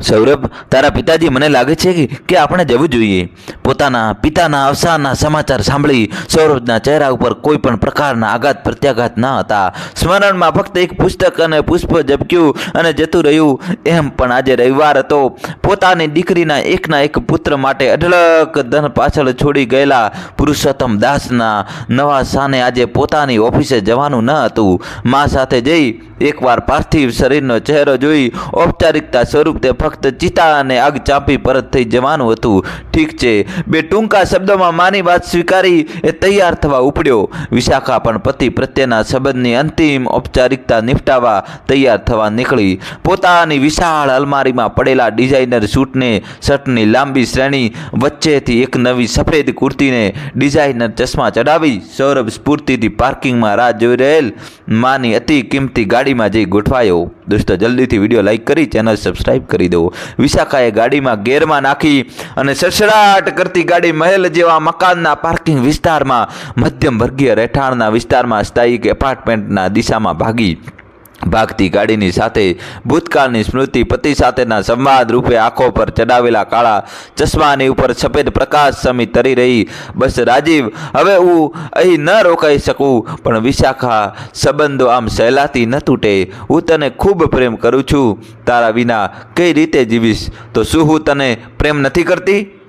સૌરભ, તારા પિતાજી મને લાગે છે કે આપણે જવું જોઈએ. પોતાના પિતાના અવસાનના સમાચાર સાંભળી સૌરભના ચહેરા ઉપર કોઈ પણ પ્રકારના આઘાત, પ્રત્યાઘાત ન હતા. સ્મરણમાં ફક્ત એક પુસ્તક અને પુષ્પ ઝબક્યું અને જતું રહ્યું. એમ પણ આજે રવિવાર હતો. પોતાની દીકરીના એકના એક પુત્ર માટે અઢળક ધન પાછળ છોડી ગયેલા પુરુષોત્તમ દાસના નવા સાને આજે પોતાની ઓફિસે જવાનું ન હતું. મા સાથે જઈ એકવાર પાર્થિવ શરીરનો ચહેરો જોઈ ઔપચારિકતા સ્વરૂપે ફક્ત ચિતા અને આગ ચાંપી પરત થઈ જવાનું હતું. ઠીક છે, બે ટૂંકા શબ્દોમાં માની વાત સ્વીકારી એ તૈયાર થવા ઉપડ્યો. વિશાખા પણ પતિ પ્રત્યેના સંબંધની અંતિમ ઔપચારિકતા નિપટાવા તૈયાર થવા નીકળી. પોતાની વિશાળ અલમારીમાં પડેલા ડિઝાઇનર સૂટને, શર્ટની લાંબી શ્રેણી, વચ્ચેથી એક નવી સફેદ કુર્તીને ડિઝાઇનર ચશ્મા ચડાવી સૌરભ સ્ફૂર્તિથી પાર્કિંગમાં રાહ જોઈ રહેલ માની અતિ કિંમતી ગાડીમાં જઈ ગોઠવાયો. દોસ્તો, જલ્દીથી વીડિયો લાઇક કરી ચેનલ સબસ્ક્રાઇબ કરી દો વિશાખાએ ગાડીમાં ગેરમાં નાખી અને સસરાટ કરતી ગાડી મહેલ જેવા મકાનના પાર્કિંગ વિસ્તારમાં મધ્યમ વર્ગીય રહેઠાણના વિસ્તારમાં સ્થાયિક એપાર્ટમેન્ટના દિશામાં ભાગી. ભાગતી ગાડીની સાથે ભૂતકાળની સ્મૃતિ પતિ સાથેના સંવાદ રૂપે આંખો પર ચડાવેલા કાળા ચશ્માની ઉપર સફેદ પ્રકાશ સમી તરી રહી. બસ રાજીવ, હવે હું અહીં ન રોકાઈ શકું, પણ વિશાખા સંબંધો આમ સહેલાથી ન તૂટે. હું તને ખૂબ પ્રેમ કરું છું. તારા વિના કઈ રીતે જીવીશ? તો શું હું તને પ્રેમ નથી કરતી?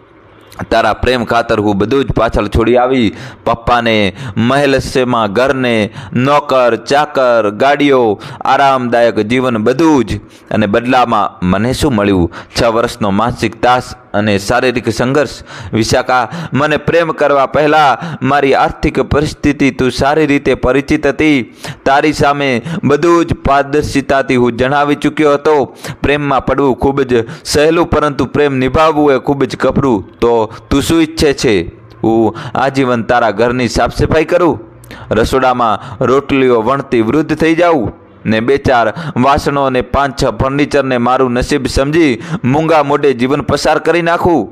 તારા પ્રેમ ખાતર હું બધું જ પાછળ છોડી આવી. પપ્પાને મહેલસ્યમાં ઘરને, નોકર, ચાકર, ગાડીઓ, આરામદાયક જીવન બધું જ. અને બદલામાં મને શું મળ્યું? છ વર્ષનો માનસિક તાસ અને શારીરિક સંઘર્ષ, વિશાખા, મને પ્રેમ કરવા પહેલાં મારી આર્થિક પરિસ્થિતિ તું સારી રીતે પરિચિત હતી. તારી સામે બધું જ પારદર્શિતાથી હું જણાવી ચૂક્યો હતો. પ્રેમમાં પડવું ખૂબ જ સહેલું, પરંતુ પ્રેમ નિભાવવું એ ખૂબ જ કપરું તો તું શું ઈચ્છે છે? હું આજીવન તારા ઘરની સાફ સફાઈ કરું? રસોડામાં રોટલીઓ વણતી વૃદ્ધ થઈ જાઉં? ને બે ચાર વાસણો અને પાંચ છ ફર્નિચરને મારું નસીબ સમજી મૂંગા મોઢે જીવન પસાર કરી નાખું.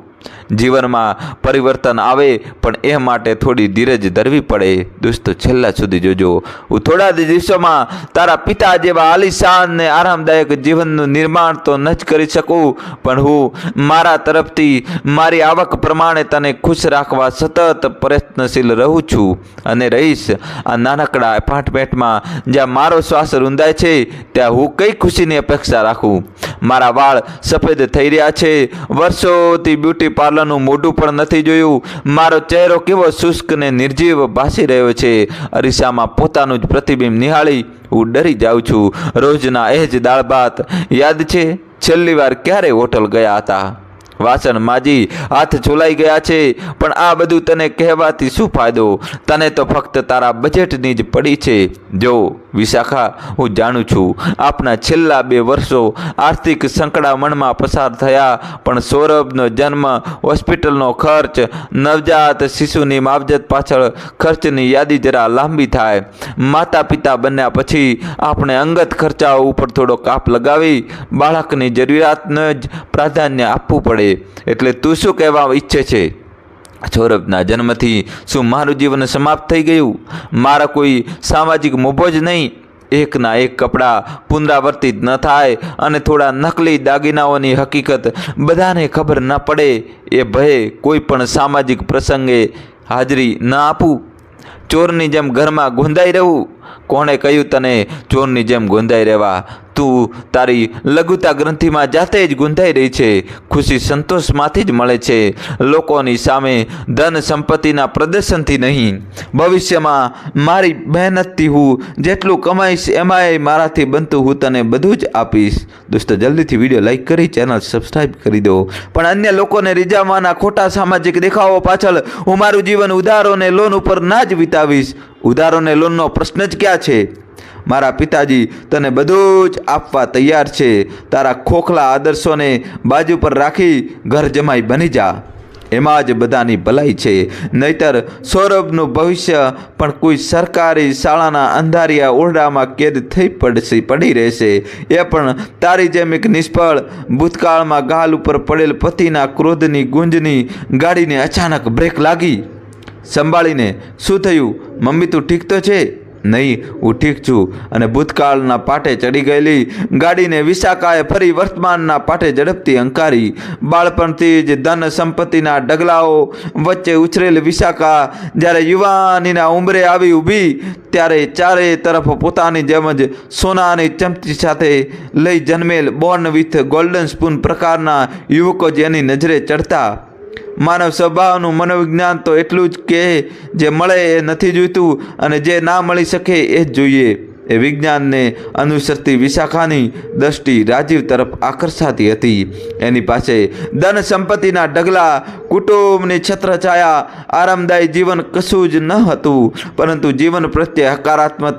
જીવનમાં પરિવર્તન આવે, પણ એ માટે થોડી ધીરજ ધરવી પડે. દોસ્તો, છેલ્લા સુધી જોજો. હું થોડા દિવસોમાં તારા પિતા જેવા આલિશાન ને આરામદાયક જીવનનું નિર્માણ તો ન જ કરી શકું, પણ હું મારા તરફથી મારી આવક પ્રમાણે તને ખુશ રાખવા સતત પ્રયત્નશીલ રહું છું. અને રહીશ, આ નાનકડા એપાર્ટમેન્ટમાં જ્યાં મારો શ્વાસ રૂંધાય છે, ત્યાં હું કઈ ખુશીની અપેક્ષા રાખું? મારા વાળ સફેદ થઈ રહ્યા છે. વર્ષોથી બ્યુટી પાર્લરનું મોઢું પણ નથી જોયું. મારો ચહેરો કેવો શુષ્ક ને નિર્જીવ ભાસી રહ્યો છે. અરીસામાં પોતાનું જ પ્રતિબિંબ નિહાળી હું ડરી જાઉં છું. રોજના એ જ દાળ ભાત. યાદ છે, છેલ્લી વાર ક્યારે હોટલ ગયા હતા? વાસણ માજી હાથ છોલાઈ ગયા છે. પણ આ બધું તને કહેવાથી શું ફાયદો? તને તો ફક્ત તારા બજેટની જ પડી છે. જો, વિશાખા, હું જાણું છું, આપના છેલ્લા બે વર્ષો આર્થિક સંકળામણમાં પસાર થયા, પણ સૌરભનો જન્મ હોસ્પિટલનો ખર્ચ, નવજાત શિશુની માવજત પાછળ ખર્ચની યાદી જરા લાંબી થાય. માતા પિતા બન્યા પછી આપણે અંગત ખર્ચાઓ ઉપર થોડો કાપ લગાવી, બાળકની જરૂરિયાતને જ પ્રાધાન્ય આપવું પડે. એટલે તું શું કહેવા ઈચ્છે છે? સૌરભના જન્મથી શું મારું જીવન સમાપ્ત થઈ ગયું? મારા કોઈ સામાજિક મોભો જ નહીં. એકના એક કપડાં પુનરાવર્તિત ન થાય અને થોડા નકલી દાગીનાઓની હકીકત બધાને ખબર ન પડે. એ ભયે કોઈ પણ સામાજિક પ્રસંગે હાજરી ન આપું. ચોરની જેમ ઘરમાં ગોંધાઈ રહેવું કોણે કહ્યું તને ચોરની જેમ ગોંધાઈ રહેવા તું તારી લઘુતા ગ્રંથિમાં જાતે જ ગૂંધાઈ રહી છે. ખુશી સંતોષમાંથી જ મળે છે. લોકોની સામે ધન સંપત્તિના પ્રદર્શનથી નહીં. ભવિષ્યમાં મારી મહેનતથી હું જેટલું કમાઈશ એમાંય મારાથી બનતું હું તને બધું જ આપીશ. દોસ્તો, જલ્દીથી વીડિયો લાઈક કરી, ચેનલ સબસ્ક્રાઈબ કરી દો. પણ અન્ય લોકોને રીઝાવવાના ખોટા સામાજિક દેખાવો પાછળ હું મારું જીવન ઉધારોને લોન ઉપર ના જ વિતાવીશ. ઉધારોને લોનનો પ્રશ્ન જ ક્યાં છે? મારા પિતાજી તને બધું જ આપવા તૈયાર છે. તારા ખોખલા આદર્શોને બાજુ પર રાખી ઘર જમાઈ બની જા. એમાં જ બધાની ભલાઈ છે. નહીતર સૌરભનું ભવિષ્ય પણ કોઈ સરકારી શાળાના અંધારિયા ઓરડામાં કેદ થઈ પડશે, પડી રહેશે. એ પણ તારી જેમ એક નિષ્ફળ ભૂતકાળમાં ગાલ ઉપર પડેલ પતિના ક્રોધની ગુંજની ગાડીને અચાનક બ્રેક લાગી. સંભાળીને શું થયું? મમ્મી તું ઠીક તો છે? નહીં હું ઠીક છું અને ભૂતકાળના પાટે ચડી ગયેલી ગાડીને વિશાખાએ ફરી વર્તમાનના પાટે ઝડપથી અંકારી બાળપણથી જ ધન સંપત્તિના ડગલાઓ વચ્ચે ઉછરેલ વિશાખા જ્યારે યુવાનીના ઉંમરે આવી ઊભી, ત્યારે ચારે તરફ પોતાની જેમ જ સોનાની ચમચી સાથે લઈ જન્મેલ બોર્ન વિથ ગોલ્ડન સ્પૂન પ્રકારના યુવકો જેની નજરે ચડતા માનવ સ્વભાવનું મનોવિજ્ઞાન તો એટલું જ કે જે મળે એ નથી જોઈતું અને જે ના મળી શકે એ જ જોઈએ. એ વિજ્ઞાનને અનુસરતી વિશાખાની દ્રષ્ટિ રાજીવ તરફ આકર્ષાતી હતી. એની પાસે ધન સંપત્તિના ડગલા કુટુંબની છત્રછાયા, આરામદાયી જીવન કશું જ ન હતું. પરંતુ જીવન પ્રત્યે હકારાત્મક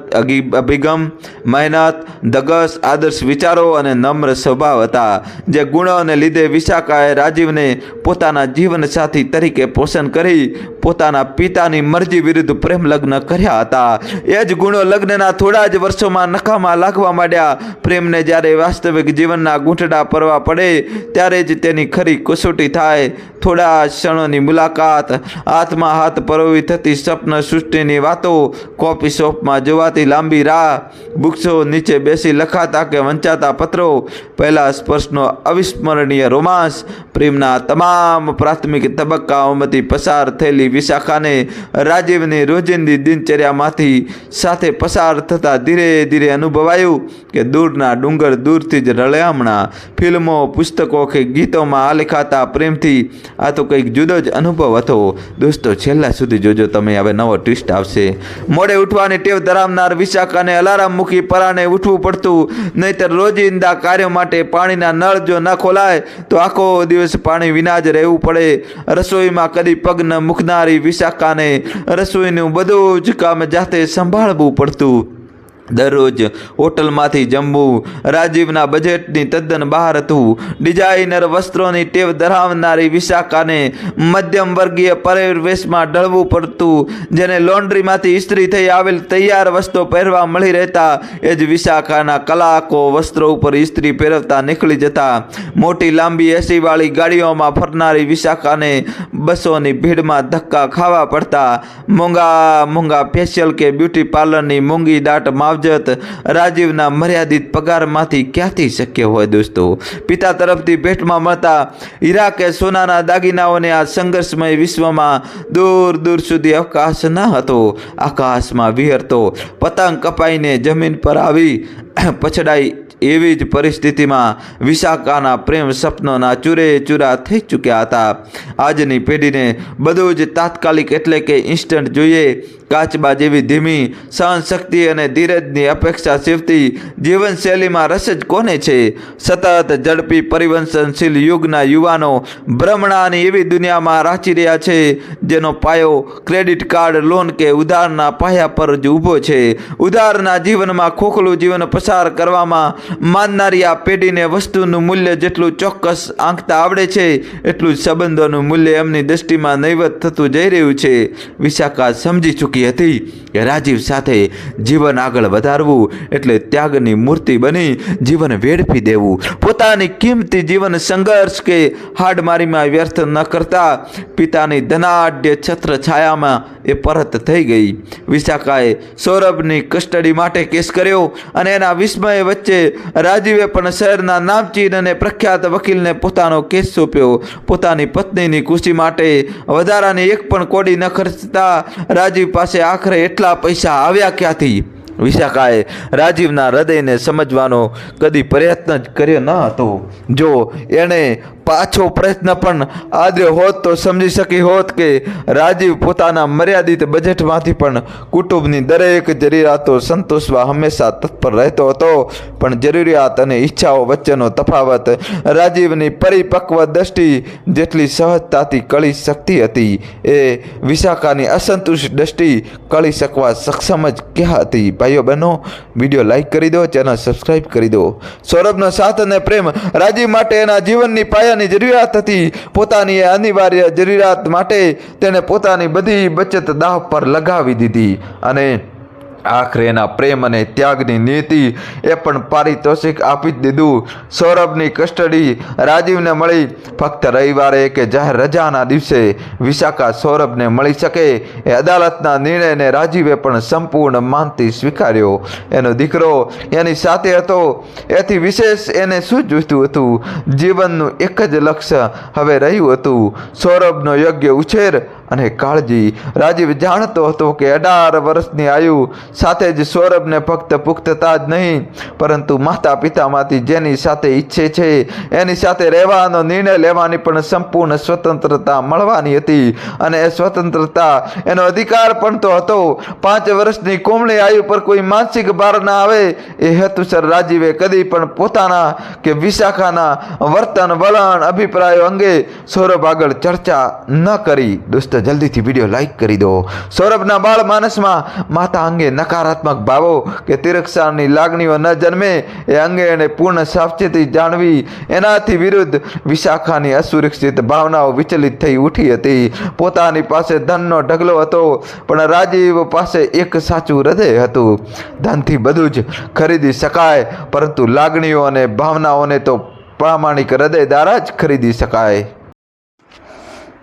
અભિગમ, મહેનત, ધગસ, આદર્શ વિચારો અને નમ્ર સ્વભાવ હતા, જે ગુણોને લીધે વિશાખાએ રાજીવને પોતાના જીવનસાથી તરીકે પોષણ કરી પોતાના પિતાની મરજી વિરુદ્ધ પ્રેમ લગ્ન કર્યા હતા. એ જ ગુણો લગ્નના થોડા જ વર્ષોમાં નખામાં લાગવા માંડ્યા. પ્રેમને જ્યારે વાસ્તવિક જીવનના ગૂંઠડા પરવા પડે, ત્યારે જ તેની ખરી કસોટી થાય. થોડા ક્ષણોની મુલાકાત હાથમાં હાથ પરોવી થતી સ્વપ્ન સૃષ્ટિની વાતો કોફી શોપમાં જોવાતી લાંબી રાહ બુક્સો નીચે બેસી લખાતા કે વંચાતા પત્રો, પહેલા સ્પર્શનો અવિસ્મરણીય રોમાંસ, પ્રેમના તમામ પ્રાથમિક તબક્કાઓમાંથી પસાર થયેલી વિશાખાને રાજીવની રોજિંદી દિનચર્યામાંથી સાથે પસાર થતા ધીરે ધીરે અનુભવાયું કે દૂરના ડુંગર દૂરથી જ રળિયામણા ફિલ્મો, પુસ્તકો કે ગીતોમાં આલેખાતા પ્રેમથી. આ તો કંઈક જુદો જ અનુભવ હતો. દોસ્તો, છેલ્લા સુધી જોજો તમે, હવે નવો ટ્વિસ્ટ આવશે. મોડે ઉઠવાની ટેવ ધરાવનાર વિશાખાને અલાર્મ મૂકી પરાણે ઉઠવું પડતું. નહીતર રોજિંદા કાર્યો માટે પાણીના નળ જો ન ખોલાય, તો આખો દિવસ પાણી વિના જ રહેવું પડે. રસોઈમાં કદી પગ ન મૂકનારી વિશાખાને રસોઈનું બધું જ કામ જાતે સંભાળવું પડતું. દરરોજ હોટલમાંથી જમવું, રાજીવના બજેટની તદ્દન બહાર હતું. ડિઝાઇનર વસ્ત્રોની ટેવ ધરાવનારી વિશાખાને મધ્યમ વર્ગીય પરિવેશમાં ઢળવું પડતું, જેને લોન્ડ્રીમાંથી ઇસ્ત્રી થઈ આવેલ તૈયાર વસ્ત્રો પહેરવા મળી રહેતા, એ જ વિશાખાના કલાકો વસ્ત્રો ઉપર ઇસ્ત્રી પહેરવતા નીકળી જતા. મોટી લાંબી એસીવાળી ગાડીઓમાં ફરનારી વિશાખાને બસોની ભીડમાં ધક્કા ખાવા પડતા. મોંઘા મોંઘા ફેશિયલ કે બ્યુટી પાર્લરની મોંઘી દાટ માવજત રાજીવના મર્યાદિત પગારમાંથી ક્યાંથી શક્ય હોય દોસ્તો? પિતા તરફથી ભેટમાં મળતા હીરા સોનાના દાગીનાઓને આ સંઘર્ષમય વિશ્વમાં દૂર દૂર સુધી અવકાશ ન હતો. આકાશમાં વિહરતો પતંગ કપાઈને જમીન પર આવી પછડાઈ એવી જ પરિસ્થિતિમાં વિશાખાના પ્રેમ સપનોના ચૂરે ચૂરા થઈ ચૂક્યા હતા. આજની પેઢીને બધું જ તાત્કાલિક એટલે કે ઇન્સ્ટન્ટ જોઈએ કાચબા જેવી ધીમી સહનશક્તિ અને ધીરજની અપેક્ષા સેવતી જીવનશૈલીમાં રસ જ કોને છે? સતત ઝડપી પરિવર્તનશીલ યુગના યુવાનો ભ્રમણાની એવી દુનિયામાં રાચી રહ્યા છે, જેનો પાયો ક્રેડિટ કાર્ડ, લોન કે ઉધારના પાયા પર જ ઊભો છે. ઉધારના જીવનમાં ખોખલું જીવન પસાર કરવામાં માનનારી આ પેઢીને વસ્તુનું મૂલ્ય જેટલું ચોક્કસ આંકતા આવડે છે, એટલું જ સંબંધોનું મૂલ્ય એમની દ્રષ્ટિમાં નૈવત થતું જઈ રહ્યું છે. વિશાખા સમજી ચૂકી હતી કે રાજીવ સાથે જીવન આગળ વધારવું એટલે ત્યાગની મૂર્તિ બની જીવન વેડફી દેવું. પોતાની કિંમતી જીવન સંઘર્ષ કે હાડમારીમાં વ્યર્થ ન કરતા પિતાની ધનાઢ્ય છત્ર છાયામાં એ પરત થઈ ગઈ. વિશાખાએ સૌરભની કસ્ટડી માટે કેસ કર્યો અને એના વિસ્મય વચ્ચે રાજીવે પણ શહેરના નામચીન અને પ્રખ્યાત વકીલને પોતાનો કેસ સોંપ્યો. પોતાની પત્નીની ખુશી માટે વધારાની એક પણ કોડી ન ખર્ચતા રાજીવ પાસે આખરે એટલા પૈસા આવ્યા ક્યાંથી? વિશાખાએ રાજીવના હૃદયને સમજવાનો કદી પ્રયત્ન જ કર્યો ન હતો. જો એણે પાછો પ્રયત્ન પણ આદર્યો હોત તો સમજી શકી હોત કે રાજીવ પોતાના મર્યાદિત બજેટમાંથી પણ કુટુંબની દરેક જરૂરિયાતો સંતોષવા હંમેશા તત્પર રહેતો હતો. પણ જરૂરિયાત અને ઈચ્છાઓ વચ્ચેનો તફાવત રાજીવની પરિપક્વ દ્રષ્ટિ જેટલી સહજતાથી કળી શકતી હતી, એ વિશાખાની અસંતુષ્ટ દ્રષ્ટિ કળી શકવા સક્ષમ જ ક્યાં હતી? ભાઈઓ બહેનો, વીડિયો લાઈક કરી દો, ચેનલ સબસ્ક્રાઈબ કરી દો. સૌરભનો સાથ અને પ્રેમ રાજીવ માટે એના જીવનની પાયાની જરૂરિયાત હતી, પોતાની એ અનિવાર્ય જરૂરિયાત માટે તેણે પોતાની બધી બચત દાવ પર લગાવી દીધી. અને આખરે એના પ્રેમ અને ત્યાગની નીતિ એ પણ પારિતોષિક આપી જ દીધું. સૌરભની કસ્ટડી રાજીવને મળી. ફક્ત રવિવારે કે જાહેર રજાના દિવસે વિશાખા સૌરભને મળી શકે એ અદાલતના નિર્ણયને રાજીવે પણ સંપૂર્ણ માનતી સ્વીકાર્યો. એનો દીકરો એની સાથે હતો. એથી વિશેષ એને શું જોઈતું હતું? જીવનનું એક જ લક્ષ્ય હવે રહ્યું હતું. સૌરભનો યોગ્ય ઉછેર અને કાળજી, રાજીવ જાણતો હતો કે અઢાર વર્ષની આયુ સાથે જ સૌરભને ફક્ત પુખ્તતા જ નહીં, પરંતુ માતા પિતામાંથી જેની સાથે ઈચ્છે છે, એની સાથે રહેવાનો નિર્ણય લેવાની પણ સંપૂર્ણ સ્વતંત્રતા મળવાની હતી. અને એ સ્વતંત્રતા, એનો અધિકાર પણ તો હતો. પાંચ વર્ષની કોમળી આયુ પર કોઈ માનસિક ભાર ના આવે, એ હેતુસર રાજીવે કદી પણ પોતાના કે વિશાખાના વર્તન વલણ અભિપ્રાયો અંગે સૌરભ આગળ ચર્ચા ન કરી દોસ્તો જલ્દીથી વીડિયો લાઇક કરી દો. સૌરભના બાળ માનસમાં માતા અંગે નકારાત્મક ભાવો કે તિરસ્કારની લાગણીઓ ન જન્મે એ અંગે એને પૂર્ણ સાવચેતી જાણવી એનાથી વિરુદ્ધ વિશાખાની અસુરક્ષિત ભાવનાઓ વિચલિત થઈ ઉઠી હતી. પોતાની પાસે ધનનો ઢગલો હતો, પણ રાજીવ પાસે એક સાચું હૃદય હતું. ધનથી બધું જ ખરીદી શકાય, પરંતુ લાગણીઓ અને ભાવનાઓને તો પ્રામાણિક હૃદય દ્વારા જ ખરીદી શકાય.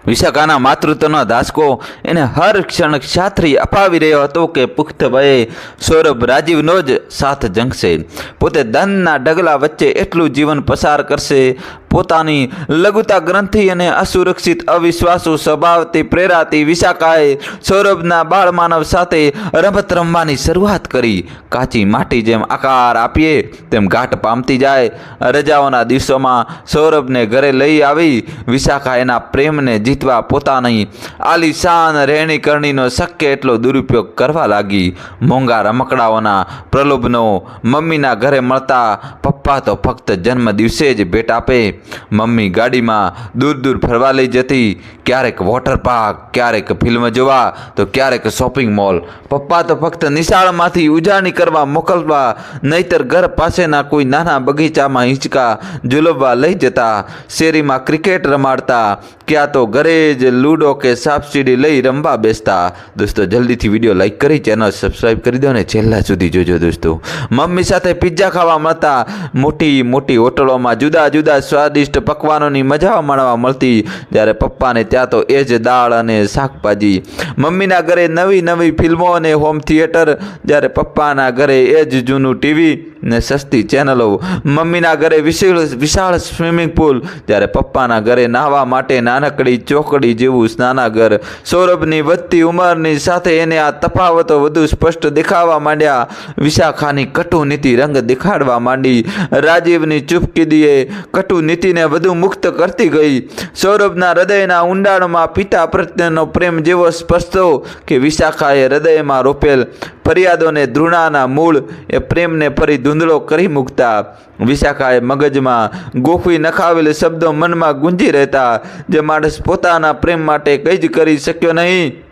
વિશાખાના માતૃત્વનો દાસકો એને હર ક્ષણ ક્ષાત્રી અપાવી રહ્યો હતો કે પુખ્ત વયે સૌરભ રાજીવનો જ સાથ જંગશે. પોતે દાનના ડગલા વચ્ચે એટલું જીવન પસાર કરશે પોતાની લઘુતા ગ્રંથિ અને અસુરક્ષિત અવિશ્વાસુ સ્વભાવથી પ્રેરાતી વિશાખાએ સૌરભના બાળમાનવ સાથે રમત રમવાની શરૂઆત કરી. કાચી માટી જેમ આકાર આપીએ, તેમ ઘાટ પામતી જાય. રજાઓના દિવસોમાં સૌરભને ઘરે લઈ આવી. વિશાખા એના પ્રેમને જીતવા પોતાની આલિશાન રહેણી કરણીનો શક્ય એટલો દુરુપયોગ કરવા લાગી. મોંઘા રમકડાઓના પ્રલોભનો મમ્મીના ઘરે મળતા પપ્પા તો ફક્ત જન્મ દિવસે જ ભેટ આપે. મમ્મી ગાડીમાં દૂર દૂર ફરવા લઈ જતી, ક્યારેક વોટર પાર્ક ક્યારેક ફિલ્મ જોવા, તો ક્યારેક શોપિંગ મોલ પપ્પા તો ફક્ત નિશાળમાંથી ઉજાણી કરવા મોકલવા, નહીતર ઘર પાસેના કોઈ નાના બગીચામાં હિંચકા ઝૂલવવા લઈ જતા, શેરીમાં ક્રિકેટ રમાડતા, ક્યાં તો ઘરે જ લૂડો કે સાપસીડી લઈ રમવા બેસતા. દોસ્તો, જલ્દીથી વીડિયો લાઇક કરી ચેનલ સબસ્ક્રાઈબ કરી દો ને છેલ્લા સુધી જોજો દોસ્તો. મમ્મી સાથે પિઝા ખાવા મળતા, મોટી મોટી હોટલોમાં જુદા જુદા સ્વાદિષ્ટ પકવાનોની મજા માણવા મળતી, જ્યારે પપ્પાને ત્યાં તો એ જ દાળ અને શાકભાજી. મમ્મીના ઘરે નવી નવી ફિલ્મો અને હોમ થિયેટર જ્યારે પપ્પાના ઘરે એ જ જૂનું ટીવી ને સસ્તી ચેનલો મમ્મીના ઘરે વિશાળ વિશાળ સ્વિમિંગ પુલ જ્યારે પપ્પાના ઘરે નાહવા માટે નાનકડી ચોકડી જેવું સ્નાનાગર સૌરભની વધતી ઉંમરની સાથે એને આ તફાવતો વધુ સ્પષ્ટ દેખાવા માંડ્યા. વિશાખાની કટુ નીતિ રંગ દેખાડવા માંડી. રાજીવની ચૂપકીદીએ કટુ નીતિને વધુ મુક્ત કરતી ગઈ. સૌરભના હૃદયના ઊંડાણમાં પિતા પ્રત્યેનો પ્રેમ જેવો સ્પષ્ટો કે વિશાખાએ હૃદયમાં રોપેલ ફરિયાદોને ધૃણાના મૂળ. એ પ્રેમને ફરી ધૂંધળો કરી મૂકતા. વિશાખાએ મગજમાં ગોખવી નખાવેલ શબ્દો મનમાં ગુંજી રહેતા, જે માણસ પોતાના પ્રેમ માટે કંઈ જ કરી શક્યો નહીં.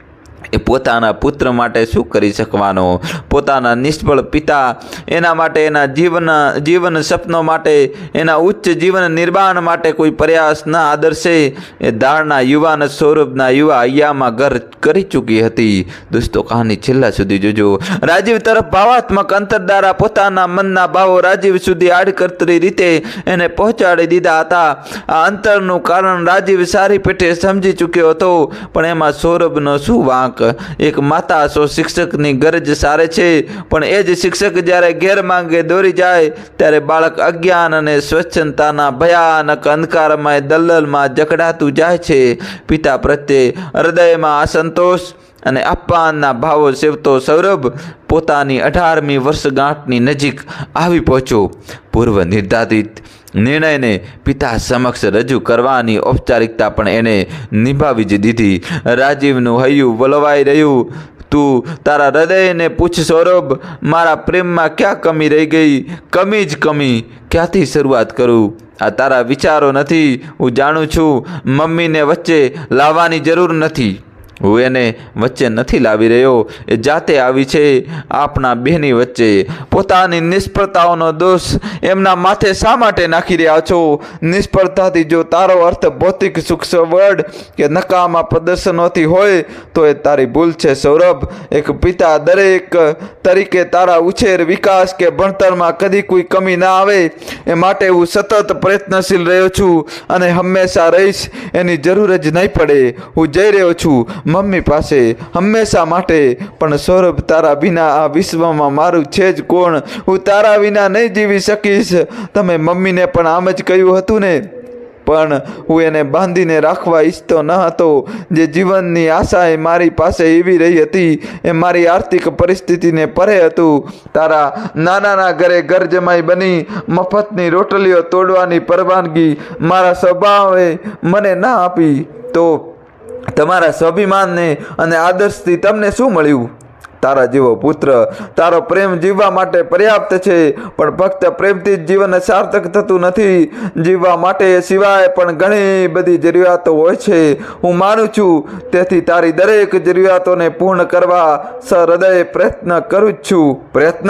એ પોતાના પુત્ર માટે શું કરી શકવાનો? પોતાના નિષ્ફળ પિતા એના માટે, એના જીવન જીવન સપનો માટે, એના ઉચ્ચ જીવન નિર્માણ માટે કોઈ પ્રયાસ ન આદર્શે. એ દાળના યુવાન સૌરભના યુવા હૈયામાં ઘર કરી ચૂકી હતી. દોસ્તો, કહાની છેલ્લા સુધી જોજો. રાજીવ તરફ ભાવાત્મક અંતર દ્વારા પોતાના મનના ભાવો રાજીવ સુધી આડકતરી રીતે એને પહોંચાડી દીધા હતા. આ અંતરનું કારણ રાજીવ સારી પેટે સમજી ચૂક્યો હતો. પણ એમાં સૌરભનો શું વાંક? એક માતા સો શિક્ષકની ગરજ સારે છે, પણ એ જ શિક્ષક જ્યારે ગેરમાંગે દોરી જાય, ત્યારે બાળક અજ્ઞાન અને સ્વચ્છતાના ભયાનક અંધકારમય દલ્લલમાં જકડાતું જાય છે. પિતા પ્રત્યે હૃદયમાં અસંતોષ અને અપમાનના ભાવો સેવતો સૌરભ પોતાની અઢારમી વર્ષગાંઠની નજીક આવી પહોંચ્યો. પૂર્વ નિર્ધારિત નિર્ણયને પિતા સમક્ષ રજૂ કરવાની ઔપચારિકતા પણ એને નિભાવી જ દીધી. રાજીવનું હૈયું વલવાઈ રહ્યું. તું તારા હૃદયને પૂછ સૌરભ, મારા પ્રેમમાં ક્યાં કમી રહી ગઈ? કમી જ કમી. ક્યાંથી શરૂઆત કરું? આ તારા વિચારો નથી. હું જાણું છું, મમ્મીને વચ્ચે લાવવાની જરૂર નથી. હું એને વચ્ચે નથી લાવી રહ્યો. એ જાતે આવી છે આપણા બેની વચ્ચે. પોતાની નિષ્ફળતાઓનો દોષ એમના માથે શા માટે નાખી રહ્યા છો? નિષ્ફળતાથી જો તારો અર્થ ભૌતિક સુખ સવડ કે નકામા પ્રદર્શનોથી હોય, તો એ તારી ભૂલ છે, સૌરભ. એક પિતા દરેક તરીકે તારા ઉછેર, વિકાસ કે ભણતરમાં કદી કોઈ કમી ના આવે. એ માટે હું સતત પ્રયત્નશીલ રહ્યો છું અને હંમેશા રહીશ. એની જરૂર જ નહીં પડે. હું જઈ રહ્યો છું. મમ્મી પાસે હંમેશા માટે, પણ સૌરભ તારા વિના આ વિશ્વમાં મારું છે જ કોણ? હું તારા વિના નહીં જીવી શકીશ. તમે મમ્મીને પણ આમ જ કહ્યું હતું ને? પણ હું એને બાંધીને રાખવા ઈચ્છતો ન હતો. જે જીવનની આશા એ મારી પાસે એવી રહી હતી, એ મારી આર્થિક પરિસ્થિતિને પરે હતું. તારા નાનાના ઘરે ઘર જમાઈ બની, મફતની રોટલીઓ તોડવાની પરવાનગી મારા સ્વભાવે મને ના આપી. તો તમારા સ્વાભિમાનને અને આદર્શથી તમને શું મળ્યું? તારા જેવો પુત્ર તારો પ્રેમ જીવવા માટે પર્યાપ્ત છે, પણ ફક્ત પ્રેમથી જ જીવન સાર્થક થતું નથી. જીવવા માટે સિવાય પણ ઘણી બધી જરૂરિયાતો હોય છે. હું માનું છું, તેથી તારી દરેક જરૂરિયાતોને પૂર્ણ કરવા સહૃદય પ્રયત્ન કરું જ છું. પ્રયત્ન?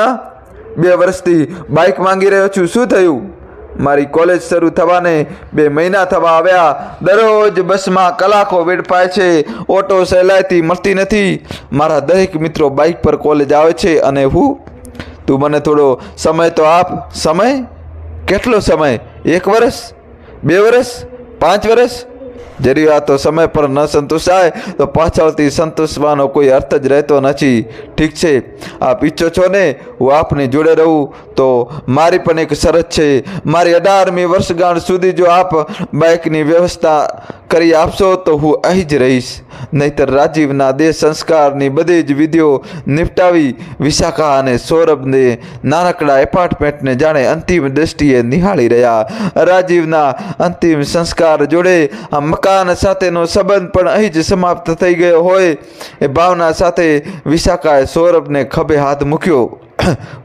બે વર્ષથી બાઇક માંગી રહ્યો છું. શું થયું? મારી કોલેજ શરૂ થવાને બે મહિના થવા આવ્યા. દરરોજ બસમાં કલાકો વેડફાય છે. ઓટો સહેલાઈથી મળતી નથી. મારા દરેક મિત્રો બાઇક પર કોલેજ આવે છે અને હું, તું મને થોડો સમય તો આપ. સમય? કેટલો સમય? એક વર્ષ બે વર્ષ પાંચ વર્ષ જરૂરિયાતો સમય પર ન સંતોષાય, તો પાછળથી સંતોષવાનો કોઈ અર્થ જ રહેતો નથી. ઠીક છે, આપ ઈચ્છો છો ને, હું આપની જોડે રહું, તો મારી પણ એક શરત છે. મારી અઢારમી વર્ષગાંઠ સુધી જો આપ બાઇકની વ્યવસ્થા કરી આપશો, તો હું અહીં જ રહીશ. નહીતર રાજીવના દેહ સંસ્કારની બધી જ વિધિઓ નિપટાવી વિશાખા અને સૌરભને નાનકડા એપાર્ટમેન્ટને જાણે અંતિમ દ્રષ્ટિએ નિહાળી રહ્યા. રાજીવના અંતિમ સંસ્કાર જોડે આ મકાન સાથેનો સંબંધ પણ અહીં જ સમાપ્ત થઈ ગયો હોય એ ભાવના સાથે વિશાખાએ સૌરભને ખભે હાથ મૂક્યો.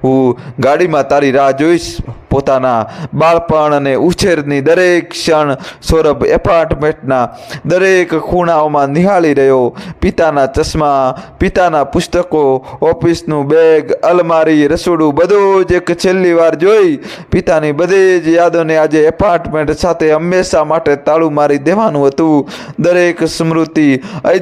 હું ગાડીમાં તારી રાહ જોઈશ. પોતાના બાળપણ અને ઉછેરની દરેક ક્ષણ સૌરભ એપાર્ટમેન્ટના દરેક ખૂણાઓમાં નિહાળી રહ્યો. પિતાના ચશ્મા, પિતાના પુસ્તકો, ઓફિસનું બેગ, અલમારી, રસોડું બધું જ એક છેલ્લી વાર જોઈ પિતાની બધી જ યાદોને આજે એપાર્ટમેન્ટ સાથે હંમેશા માટે તાળું મારી દેવાનું હતું. દરેક સ્મૃતિ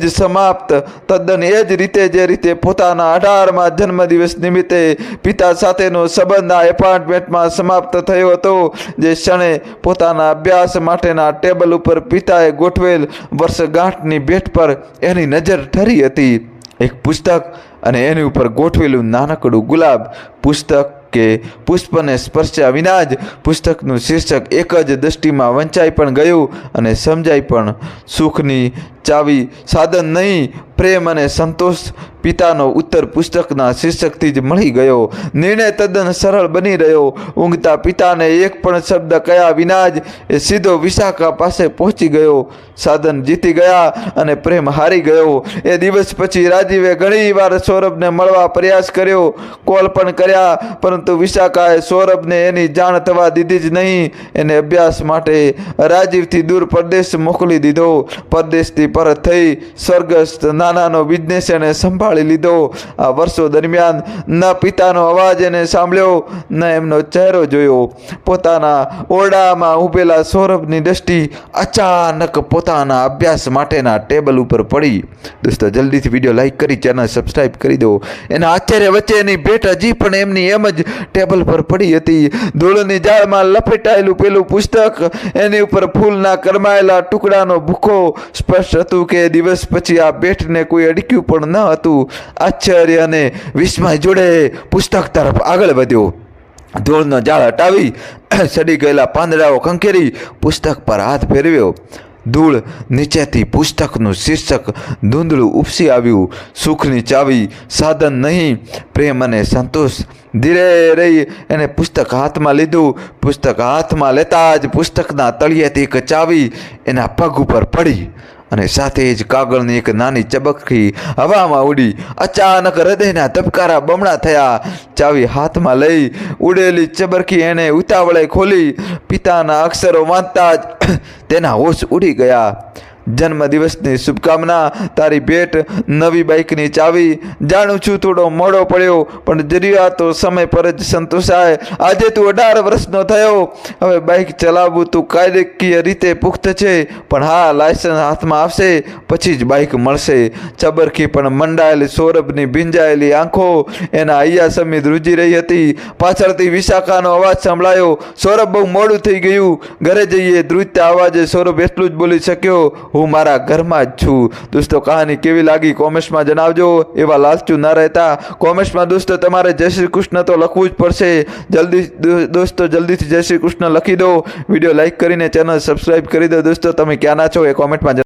જ સમાપ્ત. તદ્દન એ જ રીતે જે રીતે પોતાના અઢારમાં જન્મદિવસ નિમિત્તે પિતા સાથેનો સંબંધ આ એપાર્ટમેન્ટમાં સમાપ્ત થયો હતો. જે ક્ષણે પોતાના અભ્યાસ માટેના ટેબલ ઉપર પિતાએ ગોઠવેલ વર્ષગાંઠની ભેટ પર એની નજર ઠરી હતી. એક પુસ્તક અને એની ઉપર ગોઠવેલું નાનકડું ગુલાબ. પુસ્તક કે પુષ્પને સ્પર્શ્યા વિના જ પુસ્તકનું શીર્ષક એક જ દૃષ્ટિમાં વંચાઈ પણ ગયું અને સમજાઈ પણ. સુખની ચાવી સાધન નહીં પ્રેમ અને સંતોષ પિતાનો ઉત્તર પુસ્તકના શીર્ષકથી જ મળી ગયો. નિર્ણય તદ્દન સરળ બની રહ્યો. ઊંઘતા પિતાને એક પણ શબ્દ કયા વિના જ એ સીધો વિશાખા પાસે પહોંચી ગયો. સાધન જીતી ગયા અને પ્રેમ હારી ગયો. એ દિવસ પછી રાજીવે ઘણી વાર સૌરભને મળવા પ્રયાસ કર્યો. કોલ પણ કર્યા, પરંતુ વિશાખાએ સૌરભને એની જાણ થવા દીધી જ નહીં. એને અભ્યાસ માટે રાજીવથી દૂર પરદેશ મોકલી દીધો. પરદેશથી પરત થઈ સ્વર્ગસ્થ નાનાનો બિઝનેસ એને સંભાળી લીધો. આ વર્ષો દરમિયાન ન પિતાનો અવાજ એને સાંભળ્યો, ન એમનો ચહેરો જોયો. પોતાના ઓરડામાં ઊભેલા સૌરભની દ્રષ્ટિ અચાનક પોતાના અભ્યાસ માટેના ટેબલ ઉપર પડી. દોસ્તો, જલ્દીથી વીડિયો લાઈક કરી, ચેનલ સબસ્ક્રાઈબ કરી દો. એના આશ્ચર્ય વચ્ચે એની ભેટ હજી પણ એમની એમ જ ટેબલ પર પડી હતી. ધૂળની જાળમાં લપેટાયેલું પેલું પુસ્તક, એની ઉપર ફૂલના કરમાયેલા ટુકડાનો ભૂખો સ્પષ્ટ હતું કે દિવસ પછી આ ભેટને કોઈ અડક્યું પણ ન હતું. આશ્ચર્ય અને વિસ્મય જોડે પુસ્તક તરફ આગળ વધ્યો. ધૂળનો જાળ હટાવી સડી ગયેલા પાંદડાઓ ખંખેરી પુસ્તક પર હાથ ફેરવ્યો. ધૂળ નીચેથી પુસ્તકનું શીર્ષક ધૂંધળું ઉપસી આવ્યું. સુખની ચાવી, સાધન નહીં, પ્રેમ અને સંતોષ. ધીરે રહી એને પુસ્તક હાથમાં લીધું. પુસ્તક હાથમાં લેતા જ પુસ્તકના તળિયેથી એક ચાવી એના પગ ઉપર પડી. અને સાથે જ કાગળની એક નાની ચબકખી હવામાં ઉડી. અચાનક હૃદયના ધબકારા બમણા થયા. ચાવી હાથમાં લઈ ઉડેલી ચબરકી એણે ઉતાવળે ખોલી. પિતાના અક્ષરો વાંચતા જ તેના હોશ ઉડી ગયા. જન્મદિવસની શુભકામના. તારી ભેટ નવી બાઇકની ચાવી. જાણું છું થોડો મોડો પડ્યો, પણ જરૂરિયાતો સમય પર જ સંતોષાય. આજે તું અઢાર વર્ષનો થયો. હવે બાઇક ચલાવવું તું કાયદેકીય રીતે પુખ્ત છે, પણ હા, લાયસન્સ હાથમાં આવશે, પછી જ બાઇક મળશે. ચબરખી પણ મંડાયેલી, સૌરભની ભીંજાયેલી આંખો. એના અહીંયા સમિત રૂજી રહી હતી. પાછળથી વિશાખાનો અવાજ સંભળાયો. સૌરભ બહુ મોડું થઈ ગયું. ઘરે જઈએ ધ્રુજતા અવાજે સૌરભ એટલું જ બોલી શક્યો. હું મારા ઘરમાં જ છું. દોસ્તો, કહાની કેવી લાગી કોમેન્ટ્સમાં જણાવજો. એવા લાલચુ ના રહેતા. કોમેન્ટ્સમાં દોસ્તો, તમારે જય શ્રી કૃષ્ણ તો લખવું જ પડશે. જલ્દી દોસ્તો, જલ્દીથી જય શ્રી કૃષ્ણ લખી દો. વીડિયો લાઇક કરીને ચેનલ સબસ્ક્રાઈબ કરી દો. દોસ્તો, તમે ક્યાંના છો એ કોમેન્ટમાં.